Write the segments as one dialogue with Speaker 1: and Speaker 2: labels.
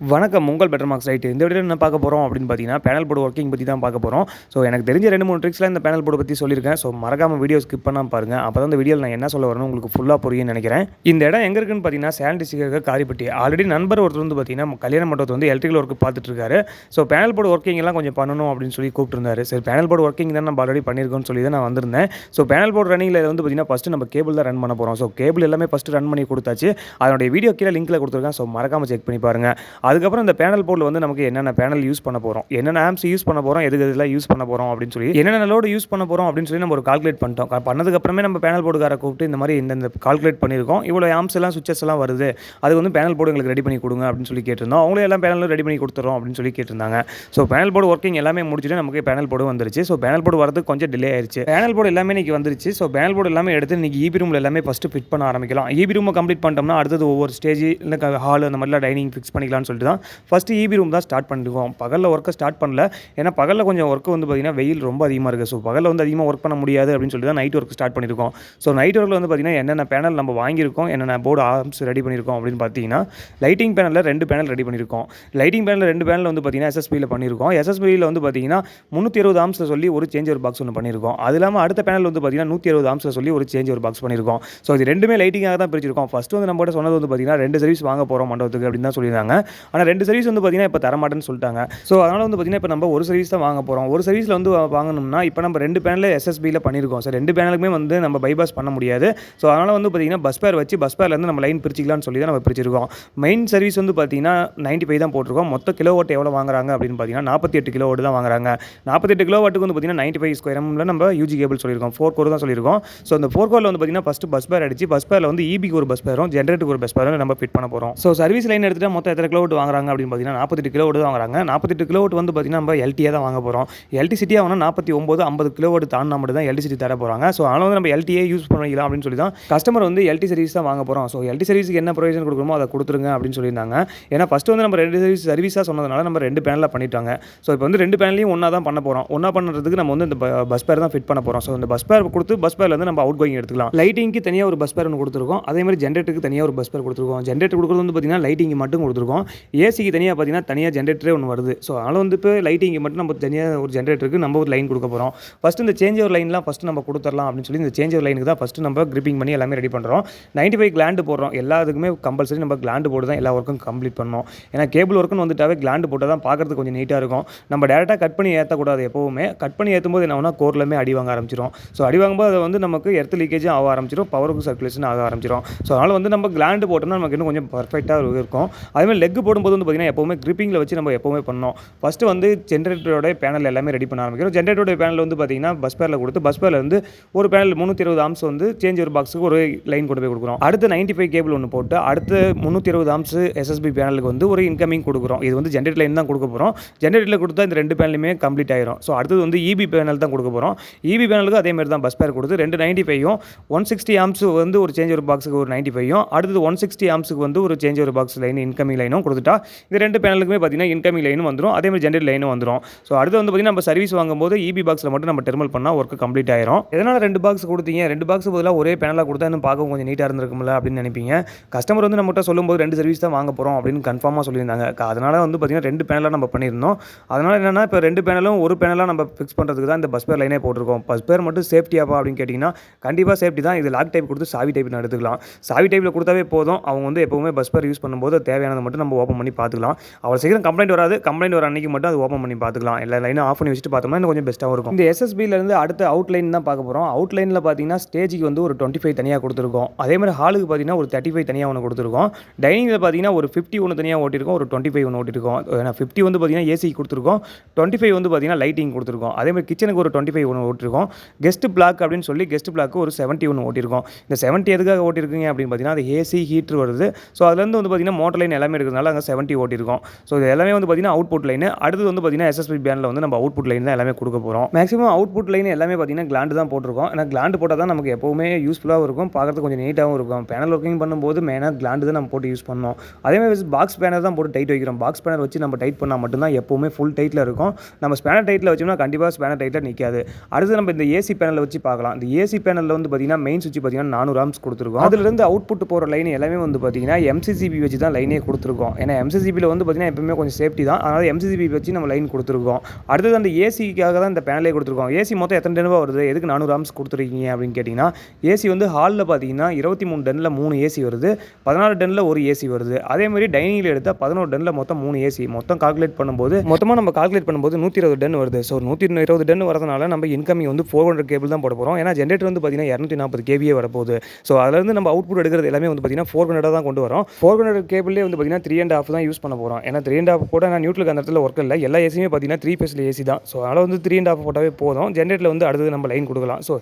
Speaker 1: வணக்கம் உங்கள் better marks right. இந்த வீடியோ என்ன பார்க்க போகிறோம் அப்படின்னு பார்த்தீங்கன்னா பேனல் போர்டு ஒர்க்கிங் பற்றி தான் பார்க்க போகிறோம் ஸோ எனக்கு தெரிஞ்ச ரெண்டு மூணு ட்ரிக்ஸில் இந்த பேனல் போர்டு பற்றி சொல்லியிருக்கேன். ஸோ மறக்காம வீடியோ ஸ்கிப் பண்ணாமல் பாருங்கள் அப்போ தான் இந்த வீடியோவில் நான் என்ன சொல்ல வரணும் உங்களுக்கு ஃபுல்லாக புரியும்னு நினைக்கிறேன். இந்த இடம் எங்கே இருக்குன்னு பார்த்தீங்கன்னா சேலண்ட் டிஸ்ட்ரிக்ட் காரிப்பட்டி. ஆல்ரெடி நண்பர் ஒருத்தர் வந்து பார்த்தீங்கன்னா கல்யாண மண்டபத்தை வந்து எலக்ட்ரிக்கல் ஒர்க் பார்த்துட்டு இருக்காரு. ஸோ பேனல் போர்டு ஒர்க்கிங் எல்லாம் கொஞ்சம் பண்ணணும் அப்படின்னு சொல்லி கூப்பிட்டுருந்தாரு. சரி பேனல் போர்டு ஒர்க்கிங் தான் நம்ம ஆல்ரெடி பண்ணியிருக்கோம்னு சொல்லி தான் நான் வந்திருந்தேன். ஸோ பேனல் போர்டு ரன்னிங்கில் வந்து பார்த்தீங்கன்னா ஃபஸ்ட்டு நம்ம கேபிள் தான் ரன் பண்ண போகிறோம் ஸோ கேபிள் எல்லாமே ஃபஸ்ட்டு ரன் பண்ணி கொடுத்தாச்சு. அதனுடைய வீடியோ கீழே லிங்க்கில் கொடுத்துருக்கேன். ஸோ மறக்காம செக் பண்ணி பாருங்கள் அதுக்கப்புறம் இந்த பேனல் போர்டில் வந்து நமக்கு என்னென்ன பேனல் யூஸ் பண்ண போகிறோம் என்னென்ன ஆம்ஸ் யூஸ் பண்ண போகிறோம் எதுக்கு இதெல்லாம் யூஸ் பண்ண போகிறோம் அப்படின்னு சொல்லி என்னென்ன லோடு யூஸ் பண்ண போகிறோம் அப்படின்னு சொல்லி நம்ம ஒரு கால்குலேட் பண்ணிட்டோம். பண்ணதுக்கப்புறமே நம்ம பேனல் போர்டுக்கார கூப்பிட்டு இந்த மாதிரி இந்த கால்குலேட் பண்ணியிருக்கோம். இவ்வளோ ஆம்ஸ் எல்லாம் சுவிச்சஸ் எல்லாம் வருது. அதுக்கு வந்து பேனல் போர்டு எங்களுக்கு ரெடி பண்ணி கொடுங்க அப்படின்னு சொல்லி கேட்டிருந்தோம். அவங்களே எல்லாம் பேனலும் ரெடி பண்ணி கொடுத்துறோம் அப்படின்னு சொல்லி கேட்டிருந்தாங்க. ஸோ பேனல் போர்டு ஒர்க்கிங் எல்லாமே முடிச்சுட்டு நமக்கு பேனல் போர்டு வந்துருச்சு. ஸோ பேனல் போர்டு வரதுக்கு கொஞ்சம் டிலே ஆயிடுச்சு பேனல் போர்டு எல்லாமே இன்னைக்கு வந்துருச்சு. ஸோ பேனல் போர்டு எல்லாமே எடுத்து இன்னைக்கு ஈபி ரூமில் எல்லாமே ஃபஸ்ட்டு ஃபிட் பண்ண ஆரம்பிக்கலாம். இபி ரூமை கம்ப்ளீட் பண்ணிட்டோம்னா அடுத்தது ஒவ்வொரு ஸ்டேஜ் இல்லை ஹால் அந்த மாதிரிலாம் டைனிங் ஃபிக்ஸ் பண்ணிக்கலாம்னு சொல்லி சொல்லிட்டு தான் ஃபஸ்ட்டு ஈபி ரூம் தான் ஸ்டார்ட் பண்ணிருக்கோம். பகலில் ஒர்க்கை ஸ்டார்ட் பண்ணல. ஏன்னா பகலில் கொஞ்சம் ஒர்க்கு வந்து பார்த்திங்கன்னா வெயில் ரொம்ப அதிகமாக இருக்குது ஸோ பகலில் வந்து அதிகமாக ஒர்க் பண்ண முடியாது அப்படின்னு சொல்லி தான் நைட் ஒர்க் ஸ்டார்ட் பண்ணியிருக்கோம் ஸோ நைட் ஒர்க்கில் வந்து பார்த்திங்கன்னா என்னென்ன பேனல் நம்ம வாங்கியிருக்கோம் என்னென்ன போர்டு ஆர்ம்ஸ் ரெடி பண்ணியிருக்கோம் அப்படின்னு பார்த்தீங்கன்னா லைட்டிங் பேனலில் ரெண்டு பேனல் ரெடி பண்ணியிருக்கோம். லைட்டிங் பேனலில் ரெண்டு பேனல் வந்து பார்த்திங்கன்னா எஸ்எஸ்பியில் பண்ணியிருக்கோம். எஸ்எஸ்பியில் வந்து பார்த்திங்கன்னா முந்நூற்றி இருபது ஆம்ஸில் சொல்லி ஒரு சேஞ்ச் ஒரு பாக்ஸ் ஒன்று பண்ணியிருக்கோம். அது இல்லாமல் அடுத்த பேனல் வந்து பார்த்திங்கன்னா நூற்றி இருபது ஆம்ஸில் சொல்லி ஒரு சேஞ்ச் ஒரு பாக்ஸ் பண்ணியிருக்கோம். ஸோ இது ரெண்டுமே லைட்டிங்காக தான் பிரிச்சிருக்கோம். ஃபஸ்ட்டு வந்து நம்மகிட்ட சொன்னது வந்து பார்த்திங்கன்னா ரெண்டு சர்வீஸ் வாங்க போகிறோம் மண்டபத்துக்கு அப்படின்னு தான் சொல்லியிருந்தாங்க. ஆனால் ரெண்டு சர்வீஸ் வந்து பார்த்திங்கன்னா இப்போ தரமாட்டேன்னு சொல்லிட்டாங்க. ஸோ அதனால் வந்து பார்த்திங்கன்னா இப்போ நம்ம ஒரு சர்வீஸ் தான் வாங்க போகிறோம் ஒரு சர்வீஸில் வந்து வாங்கணும்னா இப்போ நம்ம ரெண்டு பேனலில் எஸ்எஸ்பியில் பண்ணியிருக்கோம் ஸோ ரெண்டு பேனலுக்குமே வந்து நம்ம பைபாஸ் பண்ண முடியாது. ஸோ அதனால் வந்து பார்த்திங்கன்னா பஸ் பேர் வச்சு பஸ் பேர்லேருந்து நம்ம லைன் பிரிச்சிக்கலாம்னு சொல்லி தான் நம்ம பிரிச்சிருக்கோம். மெயின் சர்வீஸ் வந்து பார்த்திங்கன்னா நைன்ட்டி ஃபைவ் தான் போட்டிருக்கோம். மொத்த கிலோ வாட் எவ்வளோ வாங்குறாங்க அப்படின்னு பார்த்தீங்கன்னா நாற்பத்தி எட்டு கிலோ தான் வாங்குறாங்க. நாற்பத்தெட்டு கிலோ வாட்டுக்கு வந்து பார்த்திங்கன்னா நைன்ட்டி ஃபைவ் ஸ்கொயர் நம்ம யூஜி கேபிள் சொல்லியிருக்கோம். ஃபோர் கோர் தான் சொல்லியிருக்கோம். ஸோ அந்த ஃபோர் கோரில் வந்து பார்த்திங்கன்னா ஃபஸ்ட்டு பஸ் பேர் அடிச்சு பஸ் பேரில் வந்து இபிக்கு ஒரு பஸ் பேரும் ஜென்ரேட்டுக்கு ஒரு பஸ் பேரும் நம்ம ஃபிட் பண்ண போகிறோம் ஸோ சர்வீஸ் லைன் எடுத்துகிட்டா மொத்தம் எத்தனை கிலோ வாங்குறாங்க அப்படின்னு பார்த்தீங்கன்னா நாற்பத்தெட்டு கிலோ தான் வாங்குறாங்க. நாற்பத்தெட்டு கிலோ வந்து பார்த்தீங்கன்னா நம்ம எல்டியாக தான் வாங்க போகிறோம் எல்டிசிட்டியாக சிட்டியாக நாற்பத்தி ஒம்பது ஐம்பது கிலோ தாண்டினா மட்டும் தான் எல்டிசிட்டி தர போகிறாங்க ஸோ அதனால் வந்து நம்ம எல்டிஏ யூஸ் பண்ணிக்கலாம் அப்படின்னு சொல்லி தான் கஸ்டமர் வந்து எல்டி சர்வீஸ் தான் வாங்க போகிறோம் ஸோ எல்டி சர்வீஸ்க்கு என்ன ப்ரொவிஷன் கொடுக்குறோமோ அதை கொடுத்துருங்க அப்படின்னு சொல்லியிருந்தாங்க. ஏன்னா ஃபஸ்ட்டு வந்து நம்ம ரெண்டு சர்வீஸ் சர்வீஸாக சொன்னதுனால நம்ம ரெண்டு பேனலாக பண்ணிட்டாங்க. ஸோ இப்போ வந்து ரெண்டு பேனலையும் ஒன்றா தான் பண்ண போகிறோம் ஒன்றா பண்ணுறதுக்கு நம்ம வந்து இந்த பஸ் பேர் தான் ஃபிட் பண்ண போகிறோம் ஸோ இந்த பஸ் பேர் கொடுத்து பஸ் பேர்லேருந்து நம்ம அவுட் கோயிங் எடுத்துக்கலாம் லைட்டிங்க்கு தனியாக ஒரு பஸ் பேர் ஒன்று கொடுத்துருக்கோம். அதே மாதிரி ஜென்ரேட்டருக்கு தனியாக ஒரு பஸ் பேர் கொடுத்துருக்கோம். ஜென்ரேட்டர் கொடுக்குறது வந்து பார்த்திங்கன்னா லைட்டிங் மட்டும் கொடுத்துருக்கோம். ஏசிக்கு தனியாக பார்த்தீங்கன்னா தனியாக ஜென்ரேட்டரே ஒன்று வருது. ஸோ அதனால் வந்து இப்போ லைட்டிங்கு மட்டும் நம்ம தனியாக ஒரு ஜென்ரேட்டருக்கு நம்ம ஒரு லைன் கொடுக்க போகிறோம் ஃபஸ்ட்டு இந்த சேஞ்ச் ஓவர் லைன்லாம் ஃபஸ்ட்டு நம்ம கொடுத்துடலாம் அப்படின்னு சொல்லி இந்த சேஞ்ச் ஓவர் லைனுக்கு தான் ஃபஸ்ட்டு நம்ம கிரிப்பிங் பண்ணி எல்லாமே ரெடி பண்ணுறோம் நைன்ட்டி ஃபைவ் கிளாண்டு போடுறோம். எல்லாத்துக்குமே கம்பல்சரி நம்ம கிளாண்டு போட்டு தான் எல்லா ஒர்க்கும் கம்ப்ளீட் பண்ணணும். ஏன்னா கேபிள் ஒர்க்குன்னு வந்துட்டாவே கிளாண்டு போட்டால் தான் பார்க்குறது கொஞ்சம் நீட்டாக இருக்கும். நம்ம டேரெக்டாக கட் பண்ணி ஏற்றக்கூடாது எப்போவுமே. கட் பண்ணி ஏற்றும் போது என்ன ஆகும்னா கோர்லமே அடி வாங்க ஆரம்பிச்சிடும் ஸோ அடி வாங்கும்போது அது வந்து நமக்கு எர்த் லீக்கேஜும் ஆக ஆரம்பிச்சிடும் பவருக்கு சர்க்குலேஷன் ஆக ஆரம்பிச்சிடும் ஸோ அதனால் வந்து நம்ம கிளாண்டு போட்டோம்னா நமக்கு இன்னும் கொஞ்சம் பர்ஃபெக்டாக இருக்கும். அதேமாதிரி லெக் போடும்போது வந்து பார்த்திங்கன்னா எப்போவுமே கிரிப்பிங்கில் வச்சு நம்ம எப்போவுமே பண்ணோம் ஃபஸ்ட்டு வந்து ஜென்ரேட்டரோட பேனல் எல்லாமே ரெடி பண்ண ஆரம்பிக்கிறோம். ஜென்ரேட்டரோட பேனல் வந்து பார்த்திங்கன்னா பஸ் பேரில் கொடுத்து பஸ் பேரில் வந்து ஒரு பேனல் முந்நூற்றி இருபது ஆம்ஸ் வந்து சேஞ்ச் ஒரு பாக்ஸுக்கு ஒரு லைன் கொண்டு போய் கொடுக்குறோம். அடுத்து நைன்ட்டி ஃபைவ் கேபிள் ஒன்று போட்டு அடுத்து முந்நூற்றி இருபது ஆம்ஸ் எஸ்எஸ்பி பேனலுக்கு வந்து ஒரு இன்கமிங் கொடுக்குறோம். இது வந்து ஜென்ரேட் லைன் தான் கொடுக்க போகிறோம் ஜென்ரேட்டரில் கொடுத்தா இந்த ரெண்டு பேனலுமே கம்ப்ளீட் ஆயிரும். ஸோ அடுத்தது வந்து இபி பேனல் தான் கொடுக்க போகிறோம் இபி பேனலுக்கு அதே மாதிரி தான் பஸ் பேர் கொடுத்து ரெண்டு நைன்ட்டி ஃபைவும் ஒன் சிக்ஸ்டி ஆம்ஸ் வந்து ஒரு சேஞ்ச் ஒரு பாக்ஸுக்கு ஒரு நைன்ட்டி ஃபைவும் அடுத்தது ஒன் சிக்ஸ்டி ஆம்ஸுக்கு வந்து ஒரு சேஞ்ச் ஒரு பாக்ஸ் லைன் இன்கமிங் லைனும் கொடுத்துட்டு இந்த ரெண்டு பேனலுக்குமே பார்த்தீங்கன்னா இன்கமிங் லைனும் வந்துடும் அதே மாதிரி ஜென்ரேட் லைனும் வந்துடும் ஸோ அடுத்து வந்து பார்த்தீங்கன்னா நம்ம சர்வீஸ் வாங்கும்போது இபி பாக்ஸில் மட்டும் நம்ம டெர்மல் பண்ணால் ஒர்க்கு கம்ப்ளீட் ஆயிரும். எதனால் ரெண்டு பாக்ஸ் கொடுத்தீங்க? ரெண்டு பாக்ஸ் பதிலாக ஒரே பேனலாக கொடுத்தா இன்னும் பார்க்க கொஞ்சம் நீட்டாக இருந்திருக்கும்ல அப்படின்னு நினைப்பீங்க. கஸ்டமர் வந்து நம்மகிட்ட சொல்லும்போது ரெண்டு சர்வீஸ் தான் வாங்க போகிறோம் அப்படின்னு கன்ஃபார்மாக சொல்லியிருந்தாங்க. அதனால் வந்து பார்த்தீங்கன்னா ரெண்டு பேனலாக நம்ம பண்ணியிருந்தோம். அதனால் என்னென்னா இப்போ ரெண்டு பேனலும் ஒரு பேனலாக நம்ம ஃபிக்ஸ் பண்ணுறதுக்கு தான் இந்த பஸ் பேர் லைனே போட்டிருக்கோம். பஸ் பேர் மட்டும் சேஃப்டியாப்பா அப்படின்னு கேட்டிங்கன்னா கண்டிப்பாக சேஃப்டி தான். இது லாக் டைப் கொடுத்து சாவி டைப் எடுத்துக்கலாம். சாவி டைப்பில் கொடுத்தாவே போதும். அவங்க வந்து எப்போவுமே பஸ் பேர் யூஸ் பண்ணும்போது அது தேவையானதை மட்டும் நம்ம ஓப்பன் பண்ணி பார்த்துக்கலாம். அவ்வளோ சீக்கிரம் கம்ப்ளைண்ட் வராது. கம்ப்ளைண்ட் வர அன்னைக்கு மட்டும் அது ஓப்பன் பண்ணி பார்த்துக்கலாம். எல்லா லைனும் ஆஃப் பண்ணி வச்சுட்டு பார்த்தோம்னா இன்னும் கொஞ்சம் பெஸ்ட்டாக இருக்கும். இந்த எஸ்எஸ்பியிலேருந்து அடுத்த அவுட் லைன் தான் பார்க்க போகிறோம் அவுட் லைனில் பார்த்தீங்கன்னா ஸ்டேஜுக்கு வந்து ஒரு டுவெண்ட்டி ஃபைவ் தனியாக கொடுத்துருக்கோம். அதே மாதிரி ஹாலுக்கு பார்த்தீங்கன்னா ஒரு தேர்ட்டி ஃபைவ் தனியாக ஒன்று கொடுத்துருக்கோம். டைனிங்கில் பார்த்தீங்கன்னா ஒரு ஃபிஃப்டி ஒன்று தனியாக ஓட்டிருக்கோம் ஒரு டுவெண்ட்டி ஃபைவ் ஒன்று ஓட்டிருக்கோம் ஏன்னா ஃபிஃப்டி வந்து பார்த்தீங்கன்னா ஏசி கொடுத்துருக்கோம். டுவெண்ட்டி ஃபைவ் வந்து பார்த்தீங்கன்னா லைட்டிங் கொடுத்துருக்கோம். அதே மாதிரி கிச்சனுக்கு ஒரு டுவெண்ட்டி ஃபைவ் ஒன்று ஓட்டிருக்கோம் கெஸ்ட் பிளாக் அப்படின்னு சொல்லி கெஸ்ட் பிளாக்கு ஒரு செவன்ட்டி ஒன்று ஓட்டிருக்கோம் இந்த செவன்ட்டி எதுக்காக ஓட்டிருக்கீங்க அப்படின்னு பார்த்தீங்கன்னா அது ஏசி ஹீட்ரு வருது. ஸோ அதுலேருந்து வந்து பார்த்தீங்கன்னா மோட்டர் லைன் எல்லாமே இருக்கிறதுனால அங்கே செவன்ட்டி ஓட்டிருக்கோம். ஸோ இது எல்லாமே வந்து பார்த்தீங்கன்னா அவுட்புட் லைன் அடுத்தது வந்து பார்த்தீங்கன்னா எஸ்எஸ்பி பேனில் வந்து நம்ம அவுட்புட் லைன் தான் எல்லாமே கொடுக்க போகிறோம் மேக்ஸிமம் அவுட்புட் லைன் எல்லாமே பார்த்தீங்கன்னா கிளாண்டு தான் போட்டிருக்கோம். ஏன்னா கிளாண்டு போட்டால் தான் நமக்கு எப்போவுமே யூஸ்ஃபுல்லாகவும் இருக்கும். பார்க்குறதுக்கு கொஞ்சம் நீட்டாகவும் இருக்கும். பேனல் ஒர்க்கிங் பண்ணும்போது மெயினாக கிளாண்டு தான் நம்ம போட்டு யூஸ் பண்ணோம். அதே மாதிரி பாக்ஸ் பேனர் தான் போட்டு டைட் வைக்கிறோம். பாக்ஸ் பேனர் வச்சு நம்ம டைட் பண்ணால் மட்டும்தான் எப்போவுமே ஃபுல் டைட்டில் இருக்கும். நம்ம ஸ்பேனர் டைட்டில் வச்சோம்னா கண்டிப்பாக ஸ்பேனர் டைட்டில் நிற்காது அடுத்து நம்ம இந்த ஏசி பேனலை வச்சு பார்க்கலாம். இந்த ஏசி பேனலில் வந்து பார்த்தீங்கன்னா மெயின் சுவிட்ச் பார்த்தீங்கன்னா நானூறு ஆம்ஸ் கொடுத்துருக்கோம். அதுலேருந்து அவுட்புட் போகிற லைன் எல்லாமே வந்து பார்த்தீங்கன்னா எம்சிசிபி வச்சு தான் லைனே கொடுத்துருக்கோம். ஏன்னா எம்சிசிபியில் வந்து பார்த்திங்கன்னா எப்பவுமே கொஞ்சம் சேஃப்டி தான். அதனால் எம்சிசிபி வச்சு நம்ம லைன் கொடுத்துருக்கோம். அடுத்தது அந்த ஏசிக்காக தான் இந்த பேனலே கொடுத்துருக்கோம். ஏசி மொத்தம் எத்தனை டென்வா வருது? எதுக்கு நானூறு ஆம்ஸ் கொடுத்துருக்கீங்க அப்படின்னு கேட்டிங்கன்னா ஏசி வந்து ஹாலில் பார்த்தீங்கன்னா இருபத்தி மூணு டன்னில் மூணு ஏசி வருது. பதினாறு டன்னில் ஒரு ஏசி வருது. அதே மாதிரி டைனிங்கில் எடுத்தால் பதினோரு டன்னில் மொத்தம் மூணு ஏசி மொத்தம் கால்குலேட் பண்ணும்போது மொத்தமாக நம்ம கால்குலேட் பண்ணும்போது நூற்றி இருபது டன் வருது. ஸோ நூற்றி இருபது டன் வரதுனால நம்ம இன்கமிங் வந்து ஃபோர் ஹண்ட்ரட் கேபிள் தான் போட போகிறோம் ஏன்னா ஜென்ரேட்டர் வந்து பார்த்தீங்கன்னா இரநூத்தி நாற்பது கேபியே வரப்போகுது ஸோ அதுலேருந்து நம்ம அவுட்புட் எடுக்கிறது எல்லாமே வந்து பார்த்தீங்கன்னா ஃபோர் ஹண்ட்ரட் தான் கொண்டு வரோம். ஃபோர் ஹண்ட்ரட் கேபிளே வந்து பார்த்தீங்கன்னா த்ரீ அண்ட் ஆஃப் தான் யூஸ் பண்ண போகிறோம் ஏன்னா த்ரீ அண்ட் ஆஃப் கூட நான் நியூட்ரலுக்கு அந்த இடத்துல ஒர்க் இல்லை. எல்லா ஏசியுமே பார்த்தீங்கன்னா த்ரீ பேஸில் ஏசி தான். ஸோ அதனால் வந்து த்ரீ அண்ட் ஆஃப் போட்டாவே போதும். ஜென்ரேட்டில் வந்து அடுத்தது நம்ம லைன் கொடுக்கலாம். ஸோ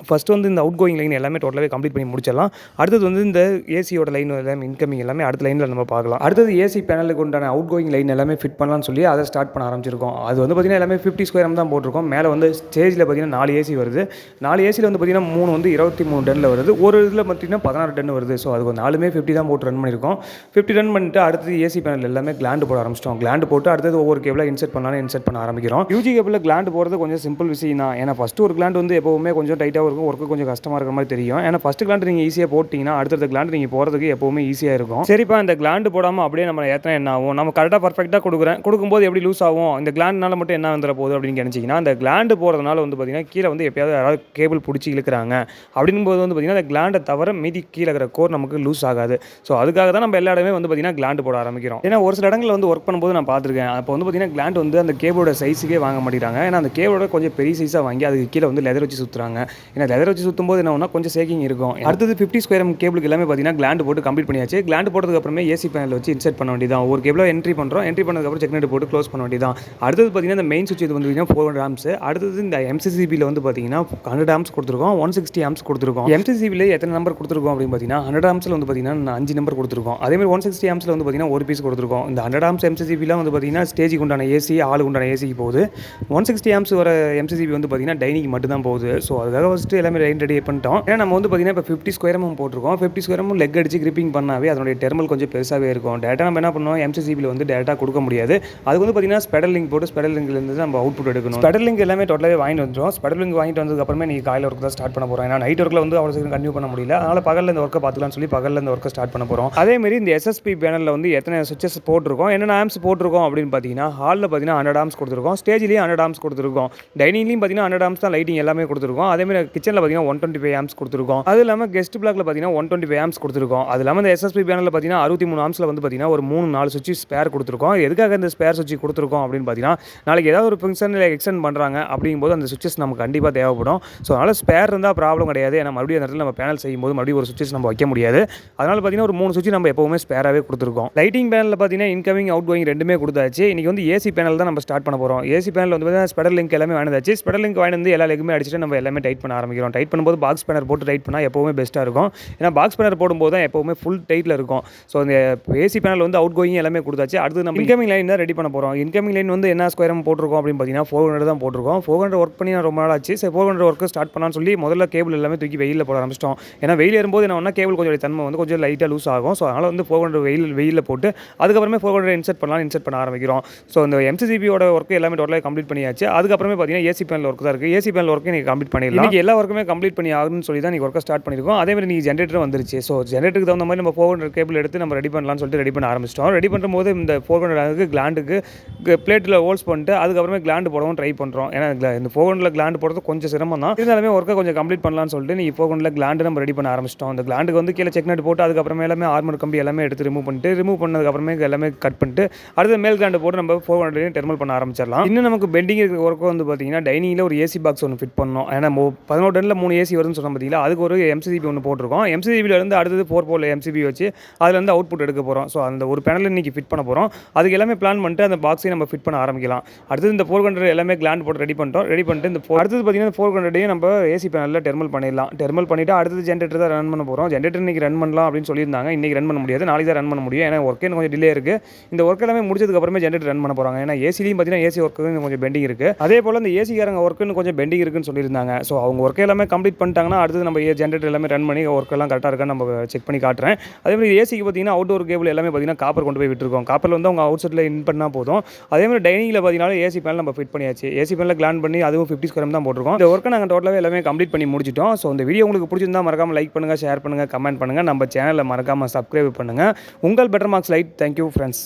Speaker 1: ஃபஸ்ட்டு வந்து இந்த அவுட் கோயிங் லைன் எல்லாமே டோட்டலாகவே கம்ப்ளீட் பண்ணி முடிச்சிடலாம். அடுத்தது வந்து இந்த ஏசியோட லைன் எல்லாமே இன்கமிங் எல்லாமே அடுத்த லைனில் நம்ம பார்க்கலாம். அடுத்தது ஏசி பேனலுக்கு உண்டான அவுட் கோயிங் லைன் எல்லாமே ஃபிட் பண்ணலாம்னு சொல்லி அதை ஸ்டார்ட் பண்ண ஆரம்பிச்சிருக்கோம். அது வந்து பார்த்திங்கன்னா எல்லாமே ஃபிஃப்டி ஸ்கொயர் தான் போட்டிருக்கோம். மேலே வந்து ஸ்டேஜில் பார்த்தீங்கன்னா நாலு ஏசி வருது. நாலு ஏசியில் வந்து பார்த்திங்கன்னா மூணு வந்து இருபத்தி மூணு டன்னில் வருது. ஒரு இதில் பார்த்தீங்கன்னா பதினாறு டன் வருது. ஸோ அதுக்கு நாலுமே ஃபிஃப்டி தான் போட்டு ரன் பண்ணியிருக்கோம். ஃபிஃப்டி ரன் பண்ணிட்டு அடுத்தது ஏசி பேனல் எல்லாமே கிளாண்டு போட ஆரம்பிச்சிட்டோம். கிளாண்டு போட்டு அடுத்தது ஒவ்வொரு கேபிளாக இன்செர்ட் பண்ணாலும் இன்செர்ட் பண்ண ஆரம்பிக்கிறோம். யூஜி கேபிளில் கிளாண்டு போகிறது கொஞ்சம் சிம்பிள் விஷயம் தான் ஏன்னா ஃபஸ்ட்டு ஒரு கிளாண்ட் வந்து எப்போவுமே கொஞ்சம் டைட்டாக இருக்கும் ஒர்க்கு கொஞ்சம் கஷ்டமாக இருக்கிற மாதிரி தெரியும். ஏன்னா ஃபஸ்ட்டு கிளாண்ட் நீங்கள் ஈஸியாக போட்டிங்கன்னா அடுத்தடுத்த கிளாண்ட் நீங்கள் போகிறதுக்கு எப்போவுமே ஈஸியாக இருக்கும். சரிப்பா இந்த கிளாண்டு போடாமல் அப்படியே நம்ம ஏற்றினா என்ன ஆகும்? நம்ம கரெக்டாக பர்ஃபெக்டாக கொடுக்குறேன். கொடுக்கும்போது எப்படி லூஸ் ஆகும்? இந்த கிளாண்ட்னால மட்டும் என்ன வந்துட போகுது அப்படின்னு நினச்சிங்கன்னா அந்த கிளாண்டு போகிறதுனால வந்து பார்த்தீங்கன்னா கீழே வந்து எப்பயாவது யாராவது கேபிள் பிடிச்சி இழுக்கிறாங்க. அப்படிங்கும்போது வந்து பார்த்தீங்கன்னா அந்த கிளாண்டை தவிர மீதி கீழே இருக்கிற கோர் நமக்கு லூஸ் ஆகாது. ஸோ அதுக்காக தான் நம்ம எல்லா இடமே வந்து பார்த்தீங்கன்னா கிளாண்டு போட ஆரம்பிக்கிறோம். ஏன்னா ஒரு சில இடங்களில் வந்து ஒர்க் பண்ணும்போது நான் பார்த்துருக்கேன் அப்போ வந்து பார்த்தீங்கன்னா கிளாண்ட் வந்து அந்த கேபிளோட சைஸுக்கே வாங்க மாட்டேங்கிறாங்க. ஏன்னா அந்த கேபிளோட கொஞ்சம் பெரிய சைஸாக வாங்கி அதுக்கு கீழே வந்து லெதர் வச்சு சுற்றுறாங்க ஏன்னா லெதர் வச்சு சுற்றும் போது என்ன ஒன்றா கொஞ்சம் சேக்கிங் இருக்கும். அடுத்தது ஃபிஃப்டி ஸ்கொயர் எம் கேபிளுக்கு எல்லாமே பார்த்தீங்கன்னா கிளாண்ட் போட்டு கம்ப்ளீட் பண்ணியாச்சு. கிளாண்ட் போட்டதுக்கு அப்புறமே ஏசி பேனல் வச்சு இன்செர்ட் பண்ண வேண்டியதான் ஒரு கேபிளோ என்ட்ரி பண்ணுறோம் என்ட்ரி பண்ணதுக்கப்புறம் செக்னெட் போட்டு க்ளோஸ் பண்ண வேண்டியதான் அடுத்தது பார்த்தீங்கன்னா இந்த மெயின் சுவிட்ச் இது வந்து பார்த்தீங்கன்னா ஃபோர் ஹண்ட்ரட் ஆம்ஸ் அடுத்தது இந்த எம்சிசிபியில் வந்து பார்த்தீங்கன்னா ஹண்ட்ரட் ஆம்ஸ் கொடுத்துருக்கோம். ஒன் சிக்ஸ்டி ஆம்ஸ் கொடுத்துருக்கோம். எம்சிசிபியில் எத்தனை நம்பர் கொடுத்துருக்கோம் அப்படின்னு பார்த்தீங்கன்னா ஹண்ட்ரட் ஆம்ஸில் வந்து பார்த்தீங்கன்னா அஞ்சு நம்பர் கொடுத்துருக்கோம். அதே மாதிரி ஒன் சிக்ஸ்டி ஆம்ஸில் வந்து பார்த்தீங்கன்னா ஒரு பீஸ் கொடுத்துருக்கோம். இந்த ஹண்ட்ரட் ஆம்ஸ் எம்சிசிபிலாம் வந்து பார்த்தீங்கன்னா ஸ்டேஜுக்கு உண்டான ஏசி ஆளுக்கு உண்டான ஏசிக்கு போகுது. ஒன் சிக்ஸ்டி ஆம்ஸ் வர எம்சிசிபி வந்து பார்த்தீங்கன்னா டைனிக்கு மட்டும் தான் போகுது. ஸோ அதுக்காக ஃபஸ்ட்டு எல்லாமே லைன் ரெடி பண்ணிட்டோம். ஏன்னா நம்ம வந்து பார்த்தீங்கன்னா இப்போ ஃபிஃப்டி ஸ்கொயரமும் போட்டிருக்கோம். ஃபிஃப்டி ஸ்கொயரமும் லெக் அடிச்சு கிரிப்பிங் பண்ணாவே அதனுடைய டெர்மல் கொஞ்சம் பெருசாகவே இருக்கும். டேட்டா நம்ம என்ன பண்ணுவோம் எம்சிசிபியில் வந்து டேட்டா கொடுக்க முடியாது. அதுக்கு வந்து பார்த்தீங்கன்னா ஸ்பெடல் லிங்க் போட்டு ஸ்பெடல் லிங்க்லேருந்து நம்ம அவுட்புட் எடுக்கணும். ஸ்பெடல் லிங்க் எல்லாமே டோட்டலாகவே வாங்கிட்டு வந்துடும் ஸ்பெடல் லிங்க் வாங்கிட்டு வந்ததுக்கப்புறமே நீங்கள் காலையில் ஒர்க் தான் ஸ்டார்ட் பண்ண போகிறோம் ஏன்னா நைட் ஒர்க்கில் வந்து அவ்வளோ சீக்கிரம் கன்டினியூ பண்ண முடியல. அதனால் பகலில் இந்த ஒர்க்கை பார்த்துக்கலாம்னு சொல்லி பகலில் இந்த ஒர்க்கை ஸ்டார்ட் பண்ண போகிறோம் அதேமாரி இந்த எஸ்எஸ்பி பேனலில் வந்து எத்தனை சுவிச்சஸ் போட்டிருக்கோம்? என்னென்ன ஆம்ஸ் போட்டிருக்கோம் அப்படின்னு பார்த்தீங்கன்னா ஹாலில் பார்த்தீங்கன்னா ஹண்ட்ரட் ஆம்ஸ் கொடுத்துருக்கோம். ஸ்டேஜ்லேயும் ஹண்ட்ரட் ஆம்ஸ் கொடுத்துருக்கோம். டைனிங்லேயும் பார்த்தீங்கன்னா ஹண்ட்ரட் ஆம்ஸ் தான் லைட்டிங் எல்லாமே கொடுத்துருக்கோம். அதேமாதிரி கிச்சனில் பார்த்தீங்கன்னா ஒன் டுவெண்ட்டி ஃபைவ் ஆம்ஸ் கொடுத்துருக்கோம். அது இல்லாமல் கெஸ்ட் பிளாக்ல பார்த்தீங்கன்னா ஒன் டுவெண்ட்டி ஃபைவ் ஆம்ஸ் கொடுத்துருக்கோம். அது இல்லாமல் இந்த எஸ்எஸ்பி பேனலில் பார்த்தீங்கன்னா அறுபத்தி மூணு ஆம்ஸில் வந்து பார்த்தீங்கன்னா ஒரு மூணு நாலு சுவிட்ச் ஸ்பேர் கொடுத்துருக்கோம். எதுக்காக இந்த ஸ்பேர் சுவிட்ச் கொடுத்துருக்கோம் அப்படின்னு பார்த்தீங்கன்னா நாளைக்கு ஏதாவது ஒரு ஃபங்க்ஷனில் எக்ஸ்டெண்ட் பண்ணுறாங்க அப்படிங்கும்போது அந்த சுவிச்சஸ் நமக்கு கண்டிப்பாக தேவைப்படும். ஸோ அதனால் ஸ்பேர் இருந்தால் ப்ராப்ளம் கிடையாது. ஏன்னா மறுபடியும் அந்த இடத்துல நம்ம பேனல் செய்யும்போது மறுபடியும் ஒரு சுவிச்சஸ் நம்ம வைக்க முடியாது. அதனால் பார்த்தீங்கன்னா ஒரு மூணு சுவிட்ச் நம்ம எப்போவுமே ஸ்பேராகவே கொடுத்துருக்கோம். லைட்டிங் பேனலில் பார்த்தீங்கன்னா இன்கமிங் அவுட் கோயிங் ரெண்டுமே கொடுத்தாச்சு. இன்றைக்கி வந்து ஏசி பேனல் தான் நம்ம ஸ்டார்ட் பண்ண போகிறோம் ஏசி பேனல் வந்து பார்த்தீங்கன்னா ஸ்பெடர் லிங்க் எல்லாமே வாங்கினதாச்சு ஸ்பெடர் லிங்க் வாங்கி வந்து எல்லா லெக்குமே அடிச்சுட்டு நம்ம எல்லாமே டைட் பண்ண ஆரம்பிக்கிறோம். டைட் பண்ணும்போது பாக்ஸ் பேனர் போட்டு டைட் பண்ணால் எப்போவுமே பெஸ்ட்டாக இருக்கும். ஏன்னா பாக்ஸ் பேனர் போடும்போது தான் எப்போவுமே ஃபுல் டைட்டில் இருக்கும். ஸோ இந்த ஏசி பேனல் வந்து அவுட் கோயிங் எல்லாமே கொடுத்தாச்சு. அடுத்து நம்ம இன்கமிங் லைன் தான் ரெடி பண்ண போகிறோம் இன்கமிங் லைன் வந்து என்ன ஸ்கொயர் போட்டிருக்கோம் அப்படின்னு பார்த்தீங்கன்னா ஃபோர் ஹண்ட்ரட் தான் போட்டிருக்கோம். ஃபோர் ஹண்ட்ரட் ஒர்க் பண்ணி நான் ரொம்ப நாள் ஆச்சு. சரி ஃபோர் ஹண்ட்ரட் ஒர்க்கு ஸ்டார்ட் பண்ணான்னு சொல்லி முதல்ல கேபிள் எல்லாமே தூக்கி வெயிலில் போட ஆரம்பிச்சிட்டோம். ஏன்னா வெயில் ஏறும்போது என்ன கேபிள் கொஞ்சம் தன்மை வந்து கொஞ்சம் லைட்டாக லூஸ் ஆகும். ஸோ அதனால் வந்து ஃபோர் ஹண்ட்ரட் வெயில் வெயிலில் போட்டு அதுக்கப்புறமே ஃபோர் ஹண்ட்ரட் இன்செர்ட் பண்ணலாம் இன்செர்ட் பண்ண ஆரம்பிக்கிறோம். ஸோ இந்த எம்சிசிபியோட ஒர்க்கு எல்லாமே டோட்டலாக கம்ப்ளீட் பண்ணியாச்சு. அதுக்கப்புறமே பார்த்தீங்கன்னா ஏசி பேனல் ஒர்க் தான் இருக்குது ஏசி பேனல் ஒர்க்கு நீங்கள் கம்ப்ளீட் பண்ணிடலாம். எல்லா ஒர்க்குமே கம்ப்ளீட் பண்ணி ஆகணும்னு சொல்லி தான் நீங்கள் ஒர்க்கை ஸ்டார்ட் பண்ணியிருக்கோம் அதே மாதிரி நீங்கள் ஜென்ரேட்டர் வந்துருச்சு. ஸோ ஜென்ரேட்டருக்கு தகுந்த மாதிரி நம்ம ஃபோர் ஹண்ட்ரட் கேபிள் எடுத்து நம்ம ரெடி பண்ணலாம்னு சொல்லிட்டு ரெடி பண்ண ஆரம்பிச்சிட்டோம். ரெடி பண்ணும்போது இந்த ஃபோர் ஹண்ட்ரட் கிளாண்டுக்கு பிளேட்டில் ஹோல்ஸ் பண்ணிட்டு அதுக்கப்புறமே கிளாண்டு போடவும் ட்ரை பண்ணுறோம் ஏன்னா இந்த ஃபோர் ஹண்ட்ரட் கிளாண்டு போடுறது கொஞ்சம் சிரமம் தான். இருந்தாலுமே ஒர்க்கை கொஞ்சம் கம்ப்ளீட் பண்ணலாம்னு சொல்லிட்டு நீங்கள் ஃபோர் ஹண்ட்ரட் கிளாண்டு நம்ம ரெடி பண்ண ஆரம்பிச்சிட்டோம். அந்த கிளாண்டுக்கு வந்து கீழே செக் நட் போட்டு அதுக்கப்புறமே எல்லாமே ஆர்மர் கம்பி எல்லாமே எடுத்து ரிமூவ் பண்ணிட்டு ரிமூவ் பண்ணதுக்கப்புறமே எல்லாமே கட் பண்ணிட்டு அடுத்த மேல் கிளாண்டு போட்டு நம்ம ஃபோர் ஹண்ட்ரட் டெர்மல் பண்ண ஆரம்பிச்சிடலாம். இன்னும் நமக்கு பெண்டிங் இருக்கிற ஒர்க்கு வந்து பார்த்தீங்கன்னா டைனிங்கில் ஒரு ஏசி பாக்ஸ் ஒன்று ஃபிட் பண்ணோம் ஏன்னா பதினோரு டன்னில் மூணு ஏசி வரும்னு சொன்னோம் பார்த்தீங்களா அதுக்கு ஒரு எம்சிபி ஒன்று போட்டிருக்கோம். எம்சிசிபிலேருந்து அடுத்தது ஃபோர் போல் எம்சிபி வச்சு அதுலேருந்து அவுட் அவுட்புட் எடுக்க போகிறோம் ஸோ அந்த ஒரு பேனல் இன்றைக்கி ஃபிட் பண்ண போகிறோம் அதுக்கு எல்லாமே பிளான் பண்ணிட்டு அந்த பாக்ஸையும் நம்ம ஃபிட் பண்ண ஆரம்பிக்கலாம். அடுத்தது இந்த ஃபோர் ஹண்ட்ரட் எல்லாமே கிளாண்ட் போட்டு ரெடி பண்ணிட்டோம். ரெடி பண்ணிட்டு இந்த அடுத்தது பார்த்தீங்கன்னா ஃபோர் ஹண்ட்ரடையும் நம்ம ஏசி பேனலில் டெர்மல் பண்ணிடலாம். டெர்மல் பண்ணிவிட்டு அடுத்தது ஜென்ரேட்டர் தான் ரன் பண்ண போகிறோம் ஜென்ரேட்டர் இன்றைக்கி ரன் பண்ணலாம் அப்படின்னு சொல்லியிருந்தாங்க. இன்றைக்கி ரன் பண்ண முடியாது. நாளைக்கு தான் ரன் பண்ண முடியும். ஏன்னா ஒர்க்கே கொஞ்சம் டிலே இருக்குது இந்த ஒர்க் எல்லாமே முடிச்சதுக்கப்புறமே ஜென்ரேட்டர் ரன் பண்ண போகிறாங்க ஏன்னா ஏசிலையும் பார்த்தீங்கன்னா ஏசி ஒர்க்கு கொஞ்சம் பெண்டிங் இருக்குது அதே போல் இந்த ஏசிக்காரங்க ஒர்க்குன்னு கொஞ்சம் பெண்டிங் இருக்குன்னு சொல்லியிருந்தாங்க. ஸோ அவங்க ஒர்க் எல்லாமே கம்ப்ளீட் பண்ணிட்டாங்கன்னா அடுத்தது நம்ம ஜென்ரேட்டர் எல்லாமே ரன் பண்ணி ஒர்க் எல்லாம் கரெக்டாக இருக்கா நம்ம செக் பண்ணி காட்டுறேன். அதே மாதிரி ஏசிக்கு பார்த்தீங்கன்னா அவுட்டோர் கேபிள் எல்லாமே பார்த்தீங்கன்னா காப்பர் கொண்டு போய் விட்டுருக்கோம். காப்பரில் வந்து அவங்க அவுட் சைடில் இன் பண்ணால் போதும். அதே மாதிரி டைனிங்கில் பார்த்தீங்கன்னா ஏசி பேனல் நம்ம ஃபிட் பண்ணியாச்சு. ஏசி பேனலில் கிளான் பண்ணி அதுவும் ஃபிஃப்டி ஸ்கொயர் தான் போட்டிருக்கோம். இந்த ஒர்க்கை நாங்கள் டோட்டலாகவே எல்லாமே கம்ப்ளீட் பண்ணி முடிச்சிட்டோம். ஸோ இந்த வீடியோ உங்களுக்கு பிடிச்சிருந்தா மறக்காமல் லைக் பண்ணுங்கள் ஷேர் பண்ணுங்கள் கமெண்ட் பண்ணுங்கள் நம்ம சேனலை மறக்காமல் சப்ஸ்கிரைப் பண்ணுங்கள் உங்கள் better marks light thank you friends